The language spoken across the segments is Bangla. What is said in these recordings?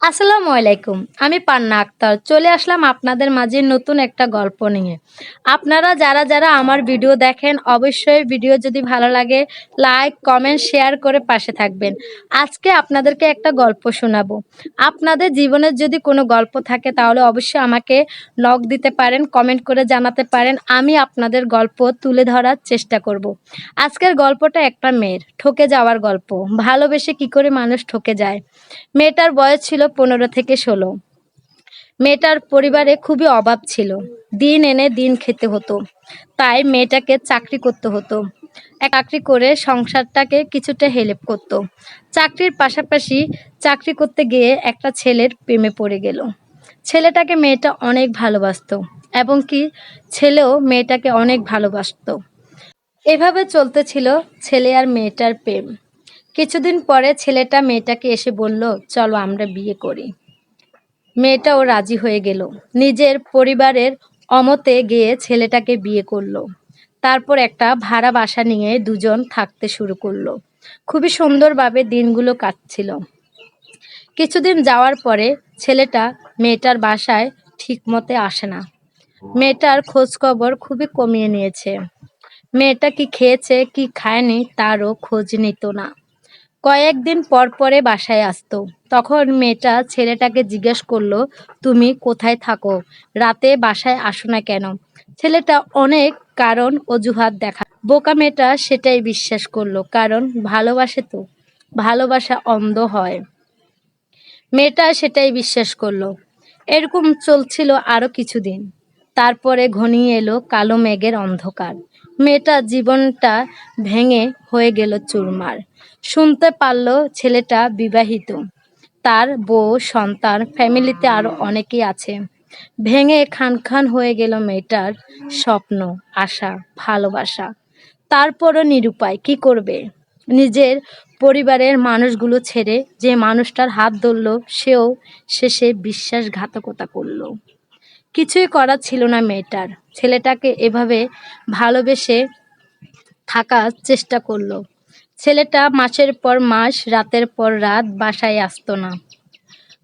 আসসালামু আলাইকুম, আমি পান্না আক্তার। চলে আসলাম আপনাদের মাঝে নতুন একটা গল্প নিয়ে। আপনারা যারা যারা আমার ভিডিও দেখেন, অবশ্যই ভিডিও যদি ভালো লাগে, লাইক, কমেন্ট, শেয়ার করে পাশে থাকবেন। আজকে আপনাদেরকে একটা গল্প শোনাবো। আপনাদের জীবনের যদি কোনো গল্প থাকে, তাহলে অবশ্যই আমাকে লগ দিতে পারেন কমেন্ট করে জানাতে পারেন। আমি আপনাদের গল্প তুলে ধরার চেষ্টা করব। আজকের গল্পটা একটা মেয়ের, ঠকে যাওয়ার গল্প। ভালোবেসে কি করে মানুষ ঠকে যায়? মেয়েটার বয়স ছিল পনেরো থেকে ষোলো। মেয়েটার পরিবারে খুবই অভাব ছিল। দিন এনে দিন খেতে হতো। তাই মেয়েটাকে চাকরি করতে হতো। চাকরি করে সংসারটাকে কিছুটা হেল্প করত। চাকরির পাশাপাশি চাকরি করতে গিয়ে একটা ছেলের প্রেমে পড়ে গেল। ছেলেটাকে মেয়েটা অনেক ভালোবাসতো এবং কি ছেলেও মেয়েটাকে অনেক ভালোবাসতো। এভাবে চলতেছিল ছেলে আর মেয়েটার প্রেম। কিছুদিন পরে ছেলেটা মেয়েটাকে এসে বলল, চলো আমরা বিয়ে করি। মেয়েটাও রাজি হয়ে গেল। নিজের পরিবারের অমতে গিয়ে ছেলেটাকে বিয়ে করল। তারপর একটা ভাড়া বাসা নিয়ে দুজন থাকতে শুরু করল। খুবই সুন্দরভাবে দিনগুলো কাটছিল। কিছুদিন যাওয়ার পরে ছেলেটা মেয়েটার বাসায় ঠিক মতে আসে না। মেয়েটার খোঁজ খবর খুবই কমিয়ে নিয়েছে। মেয়েটা কি খেয়েছে, কি খায়নি, তারও খোঁজ নিত না। কয়েকদিন পর পরে বাসায় আসতো। তখন মেয়েটা ছেলেটাকে জিজ্ঞেস করল, তুমি কোথায় থাকো? রাতে বাসায় আসো না কেন? ছেলেটা অনেক কারণ অজুহাত দেখা। বোকা মেয়েটা সেটাই বিশ্বাস করল, কারণ ভালোবাসে তো, ভালোবাসা অন্ধ হয়। মেয়েটা সেটাই বিশ্বাস করল। এরকম চলছিল আরও কিছুদিন। তারপরে ঘনিয়ে এলো কালো মেঘের অন্ধকার। মেয়েটা জীবনটা ভেঙে হয়ে গেল চুরমার। শুনতে পারল ছেলেটা বিবাহিত। তার বউ, সন্তান, ফ্যামিলিতে আরও অনেকেই আছে। ভেঙে খান খান হয়ে গেল মেয়েটার স্বপ্ন, আশা, ভালোবাসা। তারপরও নিরুপায়, কি করবে? নিজের পরিবারের মানুষগুলো ছেড়ে যে মানুষটার হাত ধরলো, সেও শেষে বিশ্বাসঘাতকতা করল। কিছুই করার ছিল না মেয়েটার। ছেলেটাকে এভাবে ভালোবেসে থাকার চেষ্টা করল। ছেলেটা মাসের পর মাস, রাতের পর রাত বাসায় আসতো না।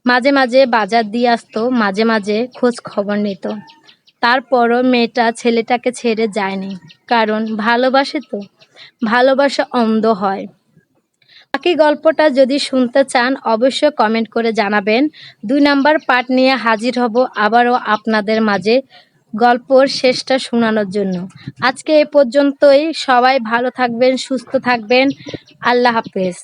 মাঝে মাঝে বাজার দিয়ে আসতো, মাঝে মাঝে খোঁজ খবর নিত। তারপরও মেয়েটা ছেলেটাকে ছেড়ে যায়নি। কারণ ভালোবাসে তো। ভালোবাসা অন্ধ হয়। বাকি গল্পটা যদি শুনতে চান, অবশ্যই কমেন্ট করে জানাবেন। দুই নাম্বার পার্ট নিয়ে হাজির হব আবারও আপনাদের মাঝে গল্পর শেষটা শোনানোর জন্য। আজকে এ পর্যন্তই। সবাই ভালো থাকবেন, সুস্থ থাকবেন। আল্লাহ হাফেজ।